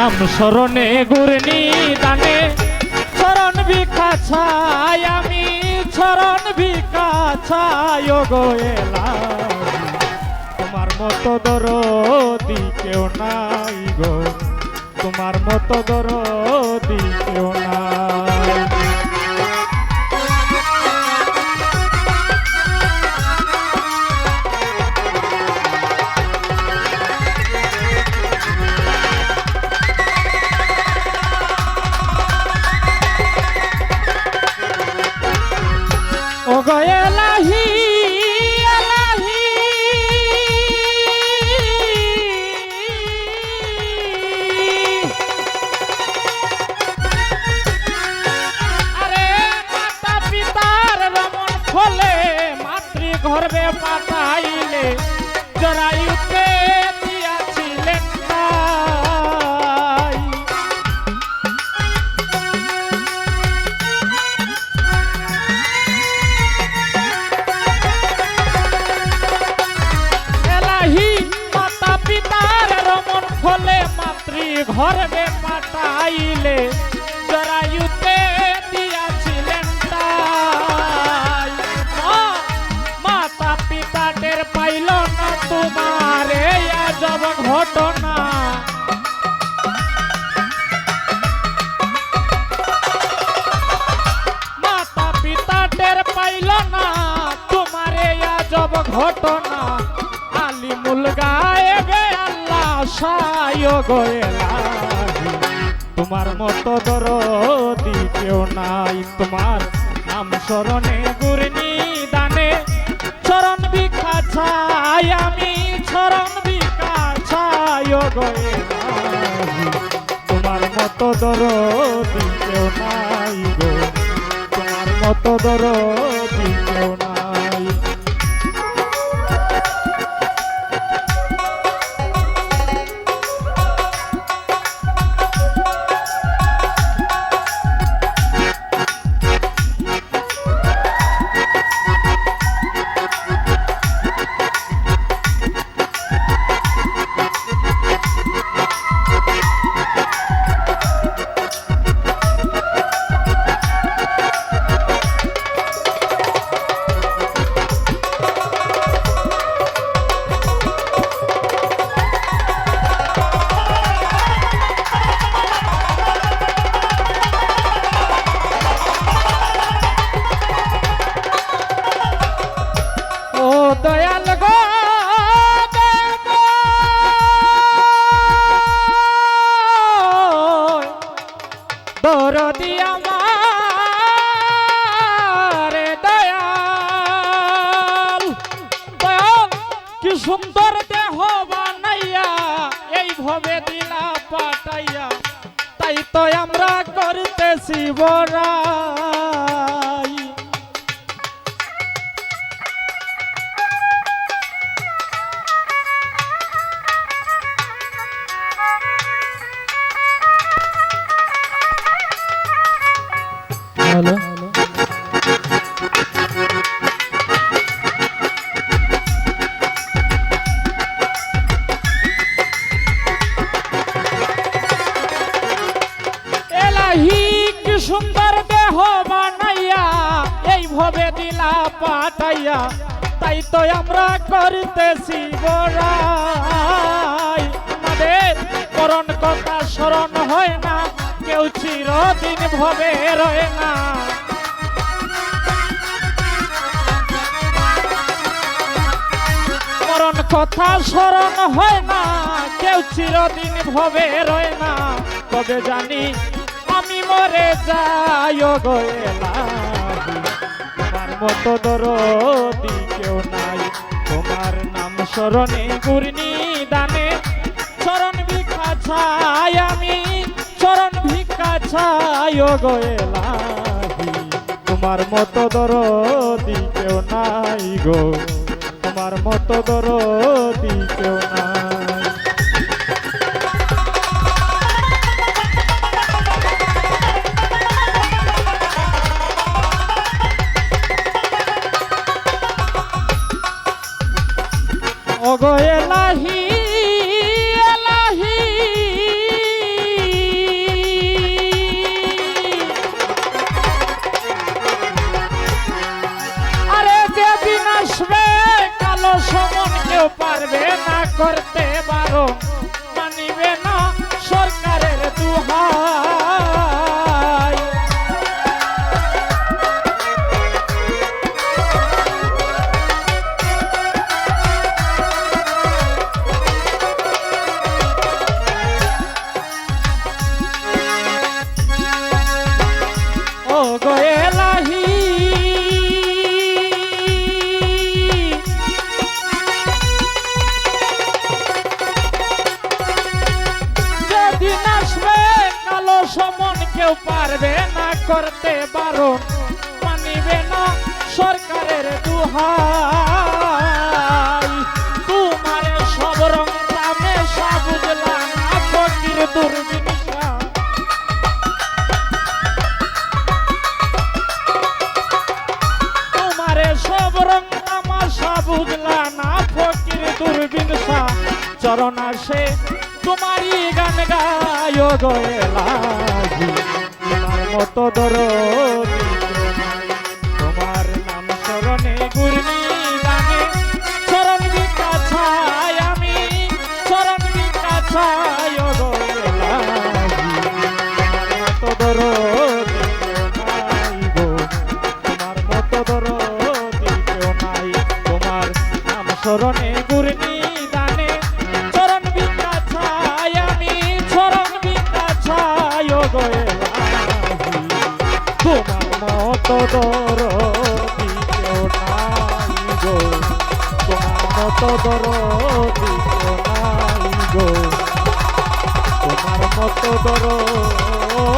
নাম স্মরণে গুরনি দানে চরণ ভিক্ষা ছাই আমি শরণ ভিক্ষা ও গো তোমার মতো দরদি কেউ নাই গো। তোমার মতো দরদি কেউ নাই। গর্ভে পাঠাইলে জরায়ুতে দিয়াছিলেন এলাহি মাতা পিতার রমন ফলে মাতৃ ঘরবে পাঠাইলে ঘটনা আলিমুল গায়েবে আল্লাহ সায় গোয়েলাহি তোমার মতো দরদি কেউ নাই। তোমার নাম স্মরণে গুরনি দানে চরণ ভিক্ষা ছাই আমি, চরণ ছাই গোয়েলাহি তোমার মতো দরদি কেউ নাই গো। তোমার মতো দরদি কেউ নাই দয়াল গো দরদি আমার দয়াল। দয়াল, কি সুন্দর দেহ বানাইয়া এই ভবে দিলা পাঠাইয়া। তাই তো আমরা করতেছি বড়াই এলাহি সুন্দর দেহ বানাইয়া, এই ভবে দিলা পাঠাইয়া, তাই তো আমরা করতেছি বড়াই। আমাদের করণ কথা স্মরণ হয় না। কেউ চিরদিন ভবে রয় না। মরণ কথা স্মরণ হয় না, কেউ চিরদিন ভবে রয় না। তবে জানি আমি মরে যাই ও গো এলাহি। তোমার মতো দরদি কেউ নাই। তোমার নাম স্মরণে গুরনি দানে চরণ ভিক্ষা ছাই আমি ও গো। তোমার মতো দরদি কেউ নাই গো তোমার মতো দরদি কেউ নাই এলাহি এলাহি করতে বারণ মানিবে না সরকারের দুহাই। ও গোয়েলাহি কেউ পারবে না করতে বারণ মানিবে না সরকারের দুহাই। তোমার সব রং দুর্বিনিশা। তোমারে বুঝলা না চরণ আসে, তোমারই গান গায় তোমার মতো দরদি। তোমার নাম স্মরণে গুরনি গানে চরণ বিকা ছায় আমি চরণ বিকা ছায় মতো নাম স্মরণে গুরনি মতো দরদি কেউ নাই গো। তোমার মতো দরদি তোমার মতো দরদি